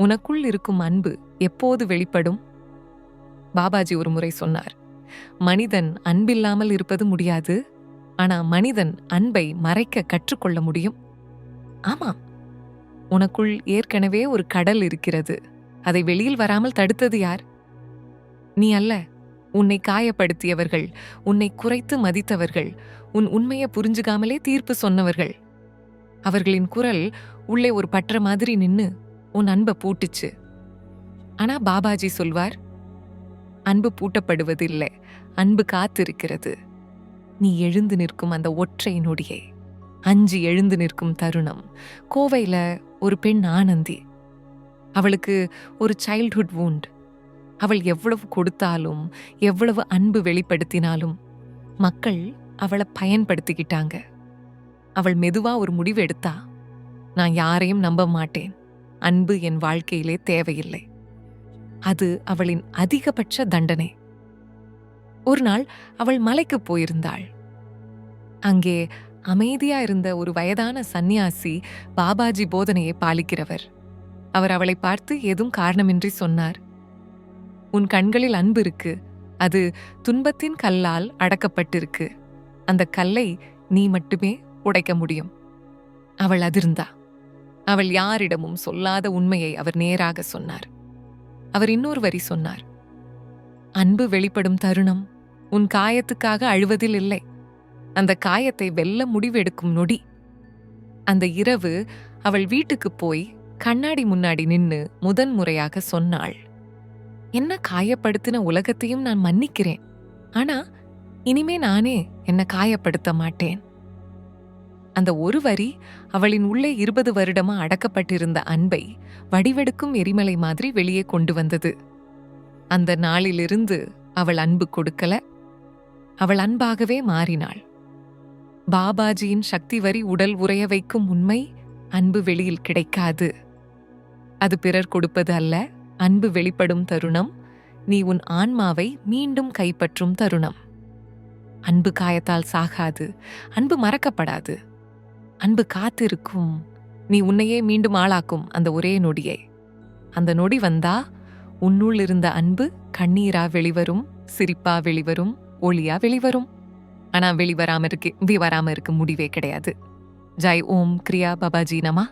உனக்குள் இருக்கும் அன்பு எப்போது வெளிப்படும்? பாபாஜி ஒரு முறை சொன்னார் மனிதன் அன்பில்லாமல் இருப்பது முடியாது ஆனா மனிதன் அன்பை மறைக்க கற்றுக்கொள்ள முடியும். ஆமாம் உனக்குள் ஏற்கனவே ஒரு கடல் இருக்கிறது அதை வெளியில் வராமல் தடுத்தது யார்? நீ அல்ல உன்னை காயப்படுத்தியவர்கள் உன்னை குறைத்து மதித்தவர்கள் உன் உண்மையை புரிஞ்சுக்காமலே தீர்ப்பு சொன்னவர்கள். அவர்களின் குரல் உள்ளே ஒரு பற்ற மாதிரி நின்னு உன் அன்பை பூட்டுச்சு. ஆனா பாபாஜி சொல்வார் அன்பு பூட்டப்படுவதில்லை அன்பு காத்திருக்கிறது. நீ எழுந்து நிற்கும் அந்த ஒற்றை நொடியை. அஞ்சு எழுந்து நிற்கும் தருணம். கோவையில் ஒரு பெண் ஆனந்தி. அவளுக்கு ஒரு சைல்ட்ஹுட் வூண்ட் அவள் எவ்வளவு கொடுத்தாலும் எவ்வளவு அன்பு வெளிப்படுத்தினாலும் மக்கள் அவளை பயன்படுத்திக்கிட்டாங்க. அவள் மெதுவாக ஒரு முடிவு எடுத்தா நான் யாரையும் நம்ப மாட்டேன். அன்பு என் வாழ்க்கையிலே தேவையில்லை. அது அவளின் அதிகபட்ச தண்டனை. ஒரு நாள் அவள் மலைக்கு போயிருந்தாள். அங்கே அமைதியா இருந்த ஒரு வயதான சந்நியாசி பாபாஜி போதனையை பாலிக்கிறவர். அவர் அவளை பார்த்து ஏதும் காரணமின்றி சொன்னார். உன் கண்களில் அன்பு இருக்கு. அது துன்பத்தின் கல்லால் அடக்கப்பட்டிருக்கு. அந்த கல்லை நீ மட்டுமே உடைக்க முடியும். அவள் அதிர்ந்தா. அவள் யாரிடமும் சொல்லாத உண்மையை அவர் நேராக சொன்னார். அவர் இன்னொரு வரி சொன்னார். அன்பு வெளிப்படும் தருணம் உன் காயத்துக்காக அழுவதில் இல்லை. அந்த காயத்தை வெல்ல முடிவெடுக்கும் நொடி. அந்த இரவு அவள் வீட்டுக்கு போய் கண்ணாடி முன்னாடி நின்னு முதன் முறையாக சொன்னாள். என்ன காயப்படுத்தின உலகத்தையும் நான் மன்னிக்கிறேன். ஆனா இனிமே நானே என்ன காயப்படுத்த மாட்டேன். அந்த ஒரு வரி அவளின் உள்ளே இருபது வருடமா அடக்கப்பட்டிருந்த அன்பை வடிவெடுக்கும் எரிமலை மாதிரி வெளியே கொண்டு வந்தது. அந்த நாளிலிருந்து அவள் அன்பு கொடுக்கல. அவள் அன்பாகவே மாறினாள். பாபாஜியின் சக்தி வரி உடல் உறைய வைக்கும் உண்மை அன்பு வெளியில் கிடைக்காது. அது பிறர் கொடுப்பது அல்ல அன்பு வெளிப்படும் தருணம். நீ உன் ஆன்மாவை மீண்டும் கைப்பற்றும் தருணம். அன்பு காயத்தால் சாகாது அன்பு மறக்கப்படாது. அன்பு காத்து இருக்கும் நீ உன்னையே மீண்டும் ஆளாக்கும் அந்த ஒரே நொடியை. அந்த நொடி வந்தா உன்னுள் இருந்த அன்பு கண்ணீரா வெளிவரும் சிரிப்பா வெளிவரும் ஒளியா வெளிவரும். ஆனா வெளிவராம இருக்கு வராம இருக்கு முடிவே கிடையாது. ஜெய் ஓம் கிரியா பாபாஜி நமா.